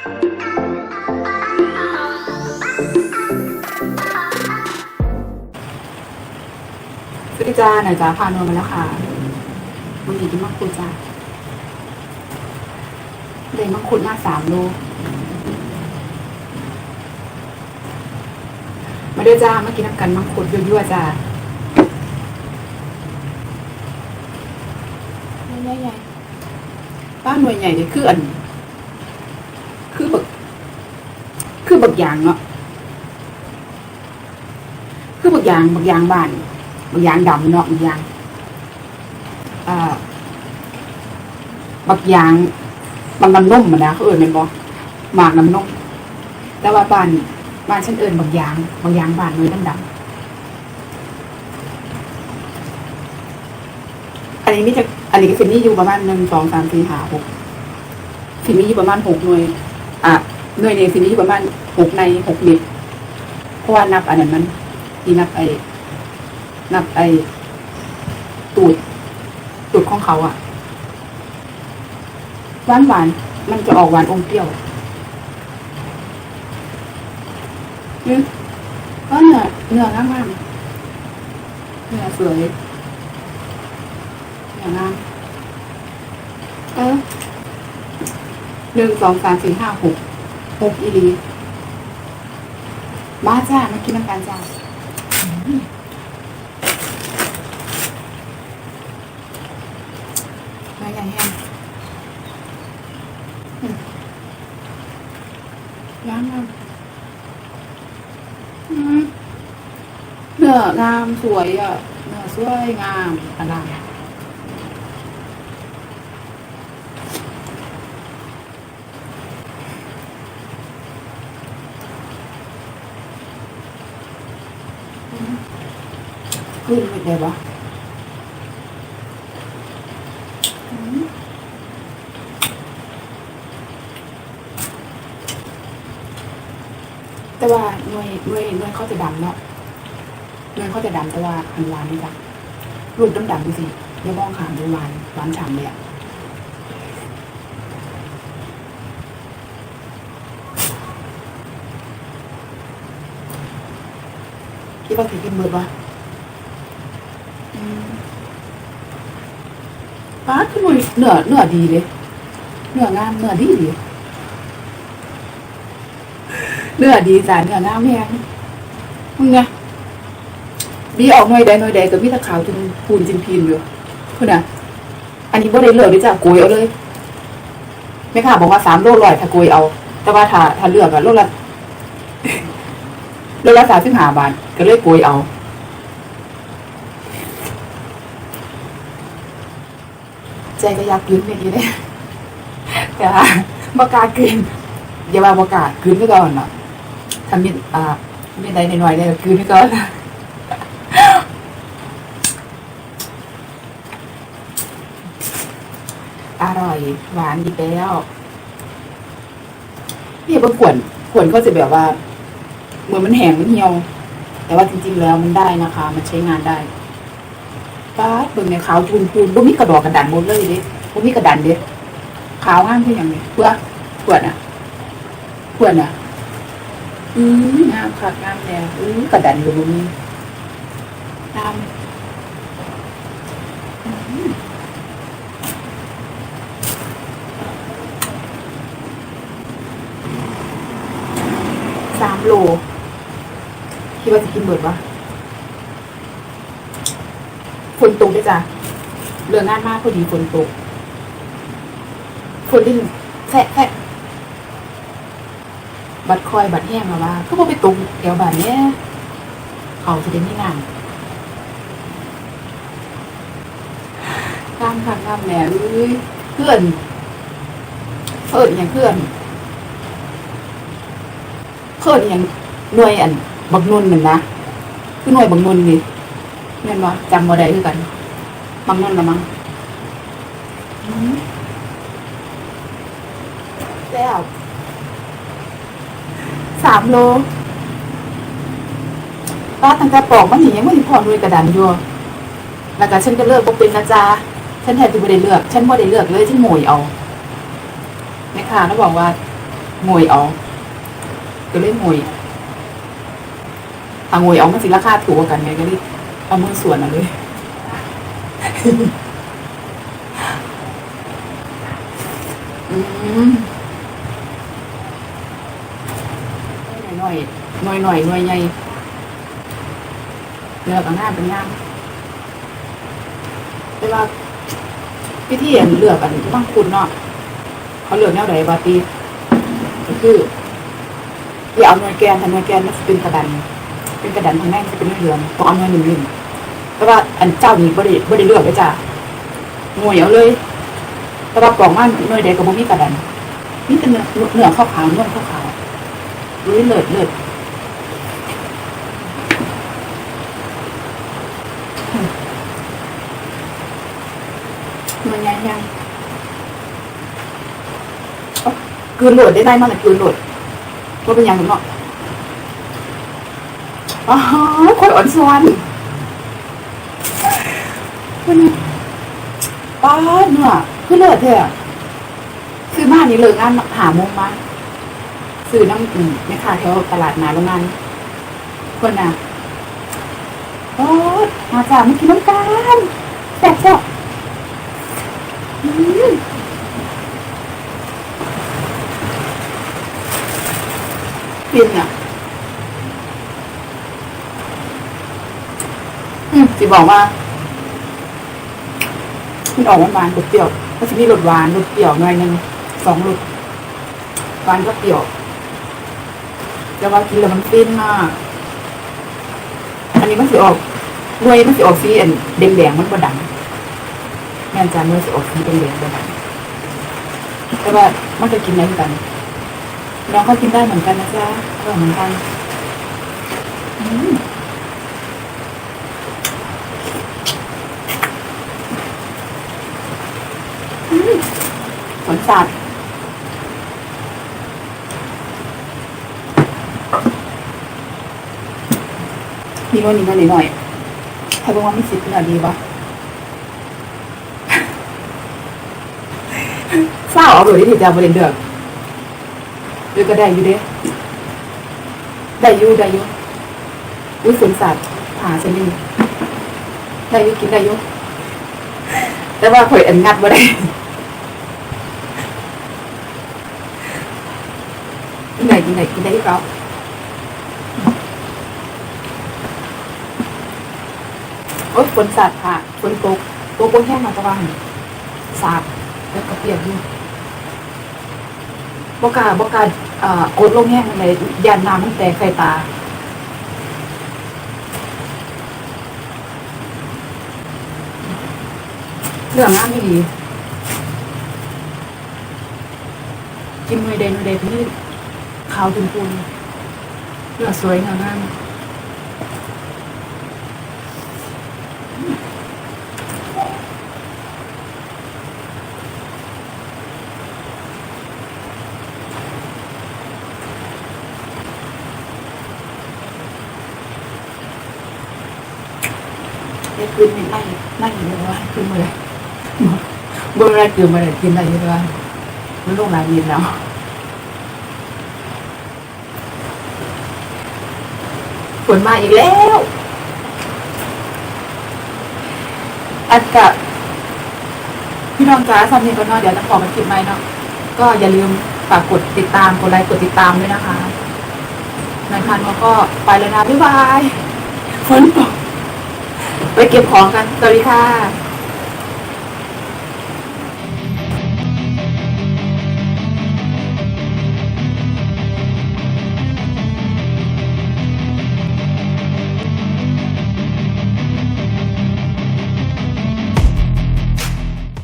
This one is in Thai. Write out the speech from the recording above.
สวัสดีจ้าหน่อยจ้าพานวลมาแล้วค่ะวันนี้กินมังคุดจ้าเลยมังคุดหน้าสามโลมาด้วยจ้ามากินน้ำกันมังคุดยั่วๆจ้าใหญ่ๆป้าหน่วยใหญ่เลยคืออัน คือบักคือ บักยางเนาะคือบักยางบักยางบ้านบางอย่างดำเนาะบางอย่างบางอย่างมันมันนุ่มมันนะเขาเอ่ยมันบอหมากน้ำนุ่มแต่ว่าบ้านบ้านฉันเอ่ยบางอย่างบางอย่างบ้านน้อยดำดำอันนี้นี่จะอันนี้ก็สินี่อยู่ประมาณหนึ่งสองสามสี่ห้าหกสินี่อยู่ประมาณหกหน่วย อะหน่วยเนี้สินี่อยู่ประมาณ หกในหกเม็ดเพราะว่านับอันนั้นมันที่นับไอนับไอตูดตูดของเขาอะหวานหวานมันจะออกหวานอมเปรี้ยวอืมก็เนื้อเนื้องามเนื้อสวยเนื้องามเออหนึ่งสองสามสี่ห้าหกหกอีลี มาจ้ามากินน้ำกันจ้ามาอย่างแห้งอืมย้ำมอืมเนื้องามสวยอะเนื้อสวยงามอลัง ขึ้นไปเลยวะแต่ว่าหน่วยหน่วยหน่วยเขาจะดำเนาะหน่วยเขาจะดำแต่ว่าอันหวานนี่จ้ะรูปดำดำดูสิอย่ามองขามดูหวานหวานฉ่ำเลยอะ คิดว่าถือกินเบิดวะอืมป้าดขึ้นหน่วยเนื้อเนื้อดีเลยเนื้องามเนื้อดีดีเนื้อดีจ้ะเนื้องามแพงมึงไงบีออกหน่อยใดหน่อยใดก็มีแตะขาวจนพูนจินพีนอยู่คุณน่ะอันนี้บ่ได้เลือกด้วยจ้ะโกยเอาเลยแม่ค่ะบอกว่าสามโลร้อยถ้าโกยเอา แต่ว่าถ้าถ้าเลือกอะโลละ โลละสามสิบห้าบาท ก็เลยโกยเอาใจก็อยากกินอย่างนี้เลยแต่ว่ากากินอย่าว่าบากาคืนไปก่อนเนาะทำมิดอ่ามิดใดหน่อยๆเลยคืนไปก่อนอร่อย หวานดีแล้วพี่บางขวนขวนก็จะแบบว่า เหมือนมันแห้งมันเหี่ยว แต่ว่าจริงๆแล้วมันได้นะคะ มันใช้งานได้ป้าเบิ่งในขาวจูนพูนบ่มีกระดอกกระดันหมดเลยเด้บ่มีกระดันเด้ขาวงามคือหยังนี่เพื่อขวดอะขวดอะอืมงามคักงามแน่อือกระดันก็บ่มีงามอืมสามโล คิดว่าจะกินเบิดวะฝนตกด้วยจ้ะเรื่องงานมากพอดีฝนตกฝนดิ้นแฟะแฟะบัดคอยบัดแห้งมาว่าก็บ่ไปตกแถวบ้านเนี้ยเขาจะได้ไม่งานตามทางตามแหน่เอ้ยเพื่อนเพื่อนอย่างเพื่อนเพิ่อนอยังหน่วยอัน บักนุ่นนั่นนะคือหน่วยบักนุ่นนี่แม่นว่าจำบ่ได้คือกันบักนุ่นละมั้งแล้วสามโลป้าตั้งแต่ปอกมันหนียังไม่ถึงพอหน่วยกระดานยู่แล้วก็ฉันก็เลือกบ่เป็นนะจ๊ะฉันแทบจะบ่ได้เลือก ฉันบ่ได้เลือกเลยฉันโหมยเอาแม่ค้าแล้วบอกว่างวยเอาก็เลยงวย เอางวยเอามันสิราคาถูกกว่ากันไงก็เลยเอามือส่วนเอาเลยอืมหน่อยหน่อยหน่อยหน่อยใหญ่เนื้อกับหน้าเป็นย่างแต่ว่าพิธีอันเลือกอันบางคุณเนาะเขาเลือกแนวไหนบาตีก็คืออย่าเอาหน่วยแกนแต่หน่วยแกนมันเป็นกระดัน เป็นกระดันทางแม่จะเป็นเหลืองๆต้องเอาหน่วยหนึ่งหนึ่งแต่ว่าอันเจ้านี้บ่ได้บ่ได้เลือกเลยจ้ะงวยเอาเลย แต่ว่าปล่องมันหน่วยใดก็บ่มีกระดันนี่เป็นเนื้อเนื้อขาวๆเนื้อขาวรู้เลิศเลิศมันยังยังคืนโหลดได้ได้มากเลยคืนโหลดว่าเป็นยังไงเนาะ อ๋อคอยอ่อนสวนมันป้าเนื้อคือเลิศเถอะคือบ้านนี้เลยงานหาโมงมาซื้อน้ำอืมแม่ค้าแถวตลาดนาโรงงานคนน่ะโอ้มาจากมากินน้ำกันแซ่บแซ่บอืมกินอะอืม สิบอกว่ามันออกหวานๆเปรี้ยวๆก็จะมีรสหวานรสเปรี้ยวหน่อยหนึงสองรสหวานก็เปรี้ยวแต่ว่ากินแล้วมันฟินมาก อันนี้มันสิออกรวยมันสิออกสีอันแดงๆมันบ่ดังแม่นจานมันสิออกสีแดงๆบ่ดังแต่ว่ามันจะกินได้เหมือนกันน้องก็กินได้เหมือนกันนะจ๊ะอร่อยเหมือนกันอืม สัตว์ มีโน่นนี่นั่นนิดหน่อยใครบอกว่าไม่สิบขนาดดีวะเศร้าเอาโดยที่จะบริเดือกเดือกก็ได้อยู่เด้ได้อยู่ได้อยู่อุ้ยฝนสัตว์ผ่าชนิดได้อยู่กินได้อยู่แต่ว่าข่อยอันงัดมาได้ กินไหนกินไหนกินได้ก็โอ๊ยฝนสาดค่ะฝนตกตัวโปงแห้งมาตะวันสาดแล้วก็เปียกอยู่บกาบกาเอ่อกดลงแห้งเลยยันน้ำมันแตกใส่ตาเรื่องงานไม่ดีกินหน่วยใดหน่วยใดที่ ขาวถึงปูนเลือสวยงามมากเดี๋ยวคืนนี้นั่งนั่งอยู่เลยว่าคืนเมื่อไรเมื่อไรคืนเมื่อไรกินอะไรอยู่ด้วยมันลงหลายเย็นแล้ว นมาอีกแล้ว อันกับพี่น้องจ้าซัมนี่ก็เนาะเดี๋ยวจะขอมาคลิปใหม่เนาะก็อย่าลืมฝากกดติดตามกดไลค์กดติดตามด้วยนะคะนายพันธ์เขาก็ไปแล้วนะบ๊ายบายฝนตกไปเก็บของกันสวัสดีค่ะ